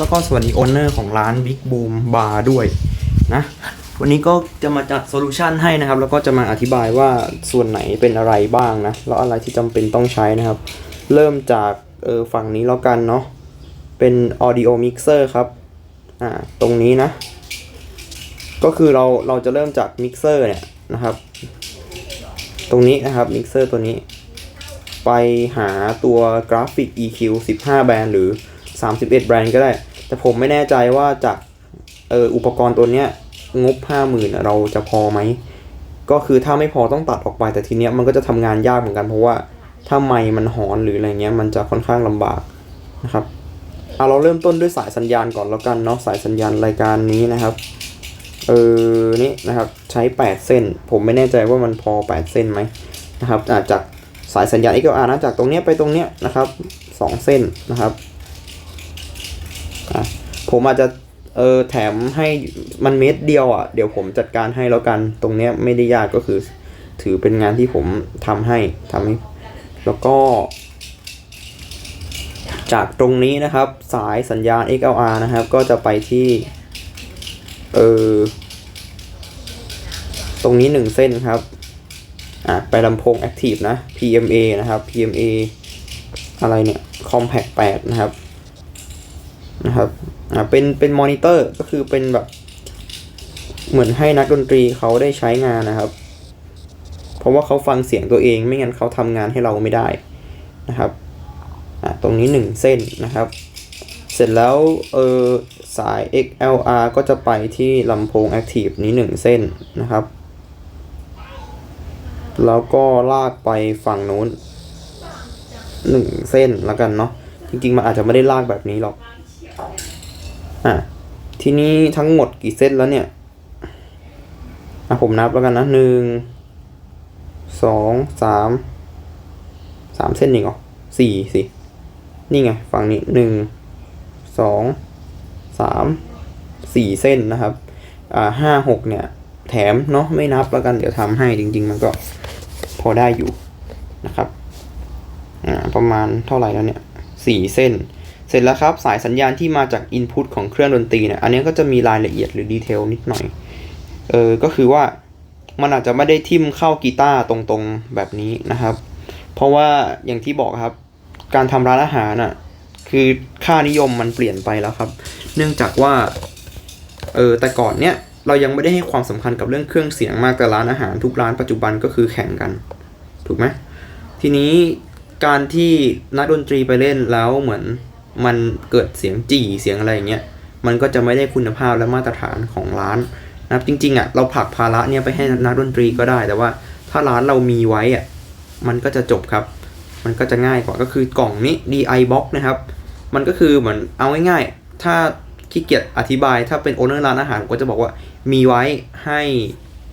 แล้วก็สวัสดีโอนเนอร์ของร้าน Big Boom Bar ด้วยนะวันนี้ก็จะมาจัดโซลูชันให้นะครับ แล้วก็จะมาอธิบายว่าส่วนไหนเป็นอะไรบ้างนะ แล้วอะไรที่จำเป็นต้องใช้นะครับ เริ่มจากเออฝั่งนี้แล้วกันเนาะเป็น audio mixer ครับอ่าตรงนี้นะ ก็คือเราเราจะเริ่มจากมิกเซอร์เนี่ยนะครับ ตรงนี้นะครับมิกเซอร์ตัวนี้ ไปหาตัวกราฟิก EQ 15 แบรนด์หรือ 31 แบรนด์ก็ได้ แต่ผมไม่แน่ใจว่าจากเอออุปกรณ์ตัวเนี้ยงบ50,000อะเราจะพอไหม ก็คือถ้าไม่พอต้องตัดออกไปแต่ทีเนี้ยมันก็จะทำงานยากเหมือนกันเพราะว่าถ้าไมค์มันหอนหรืออะไรเงี้ยมันจะค่อนข้างลำบากนะครับเอาเราเริ่มต้นด้วยสายสัญญาณก่อนแล้วกันเนาะสายสัญญาณรายการนี้นะครับเออนี่นะครับใช้ 8 เส้น ผมไม่แน่ใจว่ามันพอ 8 เส้นไหมนะครับอาจจากสายสัญญาณ XLR นะจากตรงเนี้ยไปตรงเนี้ยนะครับ 2 เส้นนะครับ อะผมอาจจะเออแถมให้มันเม็ดเดียวอะ เดี๋ยวผมจัดการให้แล้วกัน ตรงเนี้ยไม่ได้ยากก็คือ ถือเป็นงานที่ผมทำให้ทำให้ แล้วก็ จากตรงนี้นะครับ สายสัญญาณ XLR นะครับ ก็จะไปที่ เออตรงนี้หนึ่งเส้นครับ อะ ไปลำโพง Active นะ PMA นะครับ PMA อะไรเนี่ย Compact 8 นะครับ นะครับอะเป็นเป็นมอนิเตอร์ก็คือเป็นแบบเหมือนให้นักดนตรีเขาได้ใช้งานนะครับ เพราะว่าเขาฟังเสียงตัวเองไม่งั้นเขาทำงานให้เราไม่ได้นะครับอะตรงนี้หนึ่งเส้นนะครับ เสร็จแล้วเออสาย XLR ก็จะไปที่ลำโพง Active นี้ 1 เส้นนะครับ แล้วก็ลากไปฝั่งนู้น 1 เส้นแล้วกันเนาะจริงๆ มันอาจจะไม่ได้ลากแบบนี้หรอก อะทีนี้ทั้งหมดกี่เส้นแล้วเนี่ยอะผมนับแล้วกันนะหนึ่งสองสามสามเส้นเองเหรอสี่สินี่ไงฝั่งนี้หนึ่งสองสามสี่เส้นนะครับ อ่าห้าหกเนี่ย แถมเนาะไม่นับแล้วกันเดี๋ยวทำให้จริง ๆ มันก็พอได้อยู่นะครับ อ่าประมาณเท่าไหร่แล้วเนี่ยสี่เส้น เสร็จแล้วครับสายสัญญาณที่มาจาก Input ของเครื่องดนตรีเนี่ยอันนี้ก็จะมีรายละเอียดหรือดีเทลนิดหน่อยเออก็คือว่ามันอาจจะไม่ได้ทิ่มเข้ากีตาร์ตรงๆแบบนี้นะครับ เพราะว่าอย่างที่บอกครับ การทำร้านอาหารน่ะคือค่านิยมมันเปลี่ยนไปแล้วครับ เนื่องจากว่าเออแต่ก่อนเนี้ยเรายังไม่ได้ให้ความสำคัญกับเรื่องเครื่องเสียงมากแต่ร้านอาหารทุกร้านปัจจุบันก็คือแข่งกัน ถูกไหมทีนี้การที่นักดนตรีไปเล่นแล้วเหมือน มันเกิดเสียงจี่เสียงอะไรอย่างเงี้ยมันก็จะไม่ได้คุณภาพและมาตรฐานของร้านนะครับจริงๆอะเราผลักภาระเนี่ยไปให้นักดนตรีก็ได้ แต่ว่าถ้าร้านเรามีไว้อะมันก็จะจบครับ มันก็จะง่ายกว่าก็คือกล่องนี้ DI box นะครับ มันก็คือเหมือนเอาง่ายๆ ถ้าขี้เกียจอธิบาย ถ้าเป็นโอเนอร์ร้านอาหารก็จะบอกว่ามีไว้ให้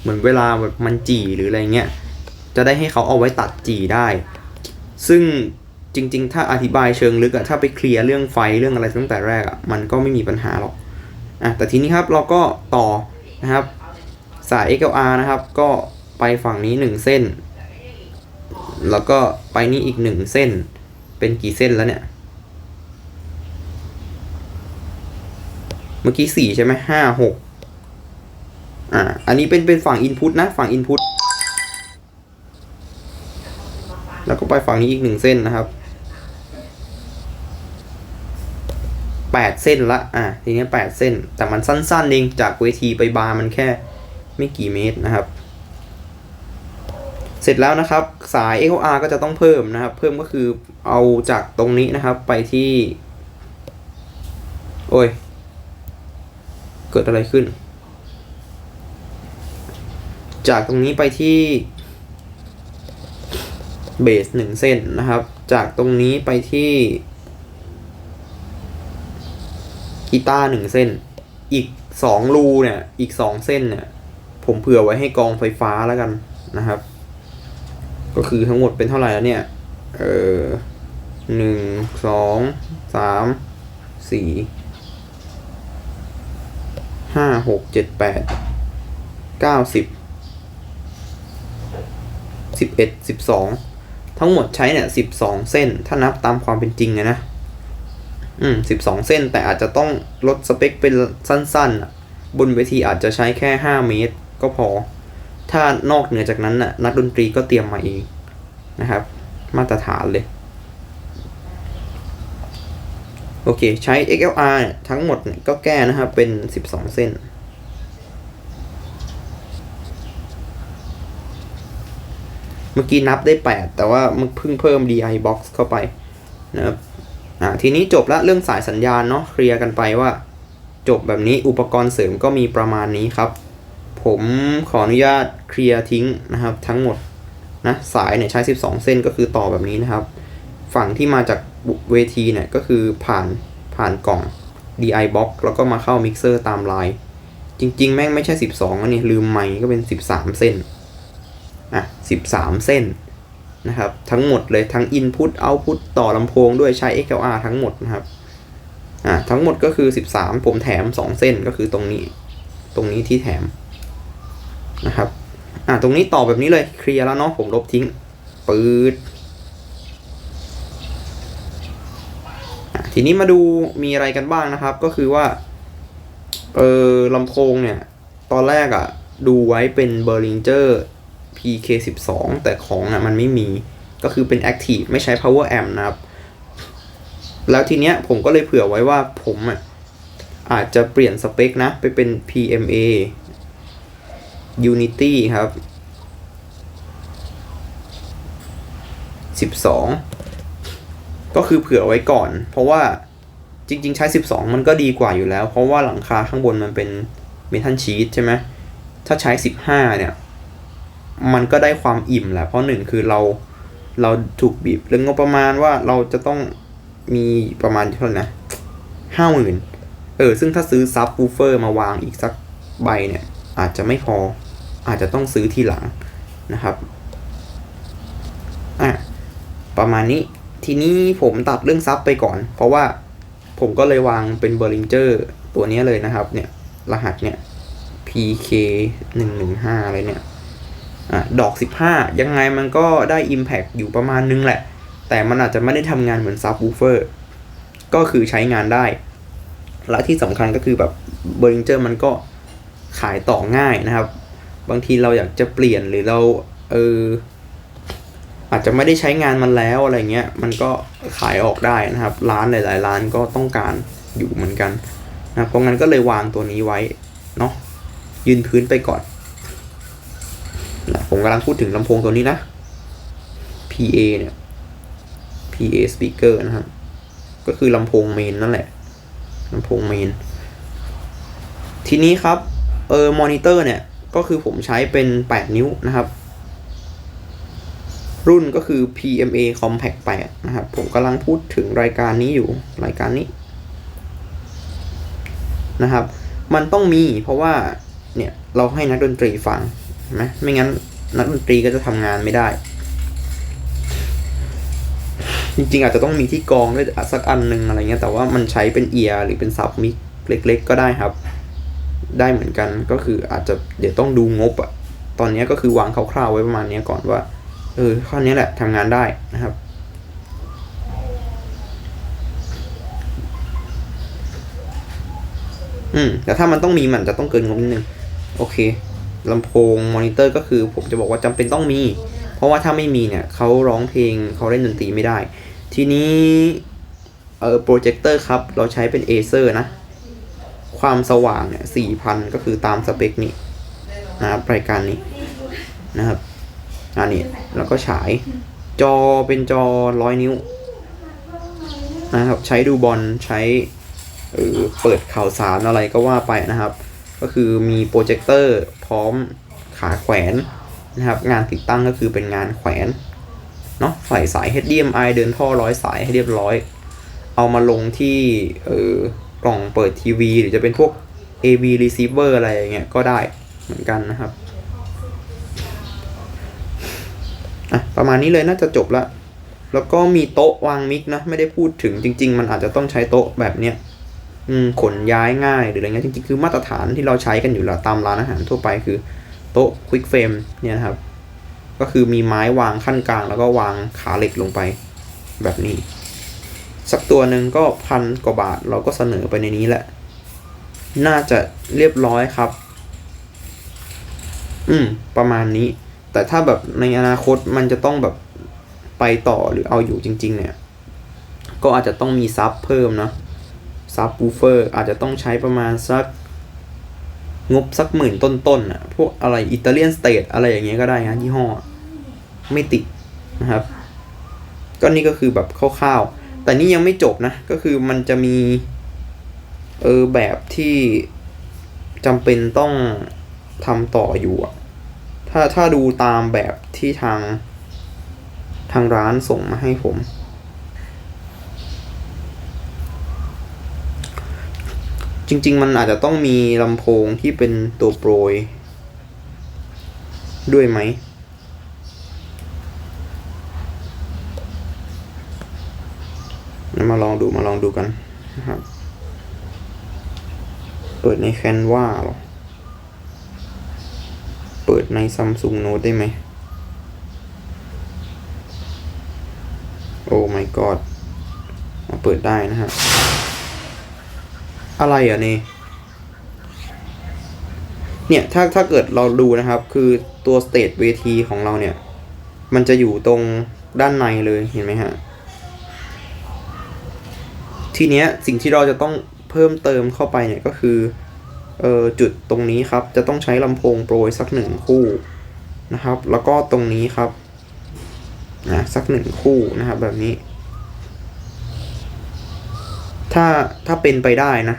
เหมือนเวลาแบบมันจี่หรืออะไรเงี้ยจะได้ให้เขาเอาไว้ตัดจี่ได้ ซึ่ง จริง ๆ ถ้าอธิบายเชิงลึกอะถ้าไปเคลียร์เรื่องไฟเรื่องอะไรตั้งแต่แรกอะมันก็ไม่มีปัญหาหรอกอะแต่ทีนี้ครับเราก็ต่อนะครับสาย XLR นะครับ ก็ไปฝั่งนี้ 1 เส้น แล้วก็ไปนี่อีก 1 เส้น เป็นกี่เส้นแล้วเนี่ย เมื่อกี้สี่ใช่ไหมห้าหกอ่า อันนี้เป็นเป็นฝั่ง input นะ ฝั่ง input แล้วก็ไปฝั่งนี้อีกหนึ่งเส้นนะครับแปดเส้นละอะทีนี้แปดเส้น แต่มันสั้นๆเองจากเวทีไปบาร์มันแค่ไม่กี่เมตรนะครับ เสร็จแล้วนะครับสาย XLR ก็จะต้องเพิ่มนะครับ เพิ่มก็คือเอาจากตรงนี้นะครับไปที่ โอ้ย เกิดอะไรขึ้น จากตรงนี้ไปที่ เบสหนึ่งเส้นนะครับ จากตรงนี้ไปที่กีตาร์หนึ่งเส้น อีกสองรูเนี่ย อีกสองเส้นเนี่ย ผมเผื่อไว้ให้กองไฟฟ้าแล้วกันนะครับ ก็คือทั้งหมดเป็นเท่าไหร่แล้วเนี่ย เออหนึ่งสองสามสี่ห้าหกเจ็ดแปดเก้าสิบสิบเอ็ดสิบสอง ทั้งหมดใช้เนี่ยสิบสองเส้น ถ้านับตามความเป็นจริงนะ อืมสิบสองเส้น แต่อาจจะต้องลดสเปคเป็นสั้นๆ บนเวทีอาจจะใช้แค่ห้าเมตร ก็พอ ถ้านอกเหนือจากนั้นน่ะนักดนตรีก็เตรียมมาเองนะครับ มาตรฐานเลย โอเค ใช้ XLR เนี่ยทั้งหมดเนี่ยก็แก้นะครับเป็น 12 เส้น มื่อกี้นับได้ 8 แต่ว่ามันเพิ่งเพิ่ม DI box เข้าไปนะครับอ่าทีนี้จบละเรื่องสายสัญญาณเนาะเคลียร์กันไปว่า จบแบบนี้อุปกรณ์เสริมก็มีประมาณนี้ครับ ผมขออนุญาตเคลียร์ทิ้งนะครับ ทั้งหมดนะสายเนี่ยใช้ 12 เส้นก็คือต่อแบบนี้นะครับ ฝั่งที่มาจากเวทีเนี่ยก็คือผ่านผ่านกล่อง DI box แล้วก็มาเข้ามิกเซอร์ตามลาย จริง ๆ แม่งไม่ใช่ 12อันนี้ลืมไมค์ก็เป็น 13 เส้น อะ13 เส้นนะครับทั้งหมดเลยทั้ง Input Output ต่อลำโพงด้วยใช้ XLR ทั้งหมดนะครับอะทั้งหมดก็คือ 13 ผมแถม 2 เส้นก็คือตรงนี้ตรงนี้ที่แถมนะครับอะตรงนี้ต่อแบบนี้เลยเคลียร์แล้วเนาะผมลบทิ้งปืดอะทีนี้มาดูมีอะไรกันบ้างนะครับ ก็คือว่าเออลำโพงเนี่ย ตอนแรกอะ่ะ ดูไว้เป็น b e r l i n g e r PK12 แต่ของอะมันไม่มีก็คือเป็น Active ไม่ใช้ Power Amp นะครับ แล้วทีเนี้ยผมก็เลยเผื่อไว้ว่าผมอะอาจจะเปลี่ยนสเปคนะ ไปเป็น PMA Unity ครับ 12 ก็คือเผื่อไว้ก่อน เพราะว่าจริง ๆ ใช้ 12 มันก็ดีกว่าอยู่แล้ว เพราะว่าหลังคาข้างบนมันเป็นเมทัลชีตใช่ไหมถ้าใช้ 15 เนี่ย มันก็ได้ความอิ่มแหละ เพราะหนึ่งคือเราเราถูกบีบเรื่องงบประมาณว่าเราจะต้องมีประมาณเท่าไหร่นะห้าหมื่นเออ ซึ่งถ้าซื้อซับ w ูเฟอร์มาวางอีกสักใบเนี่ย อาจจะไม่พอ อาจจะต้องซื้อทีหลังนะครับ อะ ประมาณนี้ ทีนี้ผมตัดเรื่องซับไปก่อน เพราะว่าผมก็เลยวางเป็นเบอร์ลิงเจอร์ตัวนี้เลยนะครับ เนี่ย รหัสเนี่ย PK หนึ่งหนึ่งห้าอะไรเนี่ย อดอก 15 ยังไงมันก็ได้ Impact อยู่ประมาณนึงแหละ แต่มันอาจจะไม่ได้ทำงานเหมือนซับ w ูเฟอร์ก็คือใช้งานได้ และที่สำคัญก็คือแบบเบอร์ลิงเจอร์มันก็ขายต่อง่ายนะครับ บางทีเราอยากจะเปลี่ยนหรือเราเอออาจจะไม่ได้ใช้งานมันแล้วอะไรเงี้ย มันก็ขายออกได้นะครับ ร้านหลาย ๆ ร้านก็ต้องการอยู่เหมือนกันนะเพราะงั้นก็เลยวางตัวนี้ไว้เนาะยืนพื้นไปก่อน ผมกำลังพูดถึงลำโพงตัวนี้นะ PA เนี่ย PA speaker นะครับ ก็คือลำโพงเมนนั่นแหละลำโพงเมน ทีนี้ครับเออมอนิเตอร์เนี่ย ก็คือผมใช้เป็น 8 นิ้วนะครับ รุ่นก็คือ PMA Compact 8 นะครับ ผมกำลังพูดถึงรายการนี้อยู่รายการนี้นะครับ มันต้องมีเพราะว่าเนี่ยเราให้นักดนตรีฟัง ไหมไม่งั้นนักดนตรีก็จะทำงานไม่ได้ จริงๆ อาจจะต้องมีที่กองด้วยสักอันหนึ่งอะไรเงี้ย แต่ว่ามันใช้เป็นเอียร์หรือเป็นซับมิกเล็ก ๆ ก็ได้ครับ ได้เหมือนกันก็คืออาจจะเดี๋ยวต้องดูงบอะตอนนี้ก็คือวางคร่าวๆไว้ประมาณนี้ก่อนว่า เออข้อนี้แหละทำงานได้นะครับอืมแต่ถ้ามันต้องมีมันจะต้องเกินงบนิดนึง โอเค ลำโพงมอนิเตอร์ก็คือผมจะบอกว่าจำเป็นต้องมี เพราะว่าถ้าไม่มีเนี่ยเขาร้องเพลงเขาเล่นดนตรีไม่ได้ ทีนี้เออโปรเจคเตอร์ครับ เราใช้เป็นเอเซอร์นะ ความสว่างเนี่ยสี่พันก็คือตามสเปคนี้นะครับรายการนี้นะครับอันนี้แล้วก็ฉายจอเป็นจอร้อยนิ้วนะครับ ใช้ดูบอลใช้เออเปิดข่าวสารอะไรก็ว่าไปนะครับ ก็คือมีโปรเจคเตอร์พร้อมขาแขวนนะครับงานติดตั้งก็คือเป็นงานแขวนเนาะใส่สาย HDMI เดินท่อร้อยสายให้เรียบร้อย เอามาลงที่เออกล่องเปิดทีวี หรือจะเป็นพวก AV receiver อะไรอย่างเงี้ยก็ได้เหมือนกันนะครับอะประมาณนี้เลยน่าจะจบละแล้วก็มีโต๊ะวางมิกนะ ไม่ได้พูดถึงจริง ๆ มันอาจจะต้องใช้โต๊ะแบบเนี้ย ขนย้ายง่ายหรืออะไรเงี้ยจริงๆคือมาตรฐานที่เราใช้กันอยู่แล้วตามร้านอาหารทั่วไปคือโต๊ะควิกเฟรมเนี่ยครับ ก็คือมีไม้วางขั้นกลาง แล้วก็วางขาเหล็กลงไปแบบนี้ สักตัวหนึ่งก็พันกว่าบาทเราก็เสนอไปในนี้แหละ น่าจะเรียบร้อยครับ อืม ประมาณนี้ แต่ถ้าแบบในอนาคตมันจะต้องแบบไปต่อหรือเอาอยู่จริง ๆ เนี่ย ก็อาจจะต้องมีซับเพิ่มเนาะ ซับบูเฟอร์อาจจะต้องใช้ประมาณสักงบสักหมื่นต้นๆอะ พวกอะไรอิตาเลียนสเตทอะไรอย่างเงี้ยก็ได้นะยี่ห้อ ไม่ติดนะครับ ก็นี่ก็คือแบบคร่าวๆ แต่นี่ยังไม่จบนะ ก็คือมันจะมี เออแบบที่จำเป็นต้องทำต่ออยู่อะถ้าถ้าดูตามแบบที่ทางทางร้านส่งมาให้ผม จริง ๆ มันอาจจะต้องมีลำโพงที่เป็นตัวโปรย ด้วยไหม มาลองดูมาลองดูกันนะครับเปิดในแคนวาหรอ เปิดใน Samsung Note ได้ไหม โอ้ my god มาเปิดได้นะฮะ อะไรอะนี่เนี่ยถ้าถ้าเกิดเราดูนะครับ คือตัวสเตจเวทีของเราเนี่ย มันจะอยู่ตรงด้านในเลยเห็นไหมฮะ ทีเนี้ยสิ่งที่เราจะต้องเพิ่มเติมเข้าไปเนี่ยก็คือเออจุดตรงนี้ครับ จะต้องใช้ลำโพงโปรยสักหนึ่งคู่นะครับ แล้วก็ตรงนี้ครับนะสักหนึ่งคู่นะครับแบบนี้ ถ้าถ้าเป็นไปได้นะ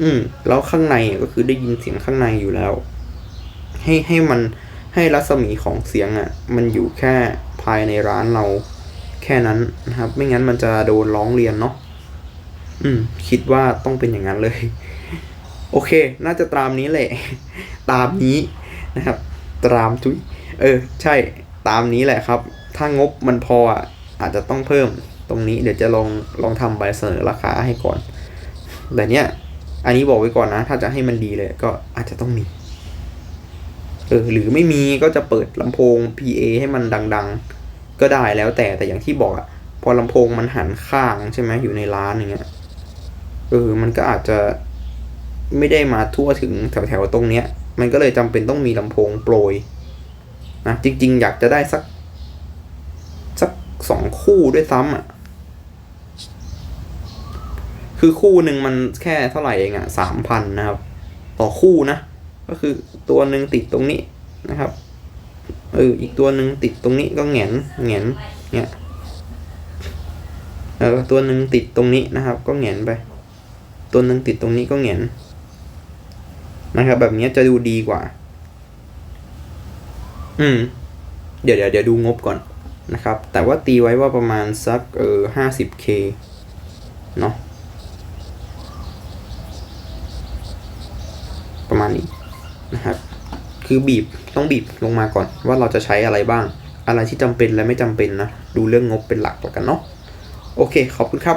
อืม แล้วข้างในก็คือได้ยินเสียงข้างในอยู่แล้ว ให้ให้มันให้รัศมีของเสียงอะ่ะ มันอยู่แค่ภายในร้านเรา แค่นั้นนะครับ ไม่งั้นมันจะโดนร้องเรียนเนาะอืม คิดว่าต้องเป็นอย่างนั้นเลย โอเค น่าจะตามนี้แหละ ตามนี้นะครับ ตามทุยเออ ใช่ ตามนี้แหละครับ ถ้างบมันพออะ อาจจะต้องเพิ่มตรงนี้ เดี๋ยวจะลองลองทำใบเสนอราคาให้ก่อน แต่เนี้ย อันนี้บอกไว้ก่อนนะ ถ้าจะให้มันดีเลย ก็อาจจะต้องมี เออ หรือไม่มีก็จะเปิดลำโพง PA ให้มันดัง ๆ ก็ได้แล้วแต่แต่อย่างที่บอกอะพอลำโพงมันหันข้างใช่ไหมอยู่ในร้านอย่างเงี้ย เออ มันก็อาจจะไม่ได้มาทั่วถึงแถวๆตรงเนี้ย มันก็เลยจำเป็นต้องมีลำโพงโปรยนะจริง ๆ อยากจะได้สัก สักสองคู่ด้วยซ้ำอะ คือคู่หนึ่งมันแค่เท่าไหร่เองอะสามพันนะครับ ต่อคู่นะ ก็คือตัวหนึ่งติดตรงนี้นะครับเอออีกตัวหนึ่งติดตรงนี้ก็แหงนแหงนเนี่ยเออตัวหนึ่งติดตรงนี้นะครับ ก็แหงนไป ตัวหนึ่งติดตรงนี้ก็แหงนนะครับ แบบนี้จะดูดีกว่า อืม เดี๋ยวเดี๋ยวเดี๋ยวดูงบก่อนนะครับ แต่ว่าตีไว้ว่าประมาณสักเออห้าสิบเคเนาะ ประมาณนี้นะครับ คือบีบต้องบีบลงมาก่อน ว่าเราจะใช้อะไรบ้าง อะไรที่จำเป็นและไม่จำเป็นนะ ดูเรื่องงบเป็นหลักแล้วกันเนาะโอเค ขอบคุณครับ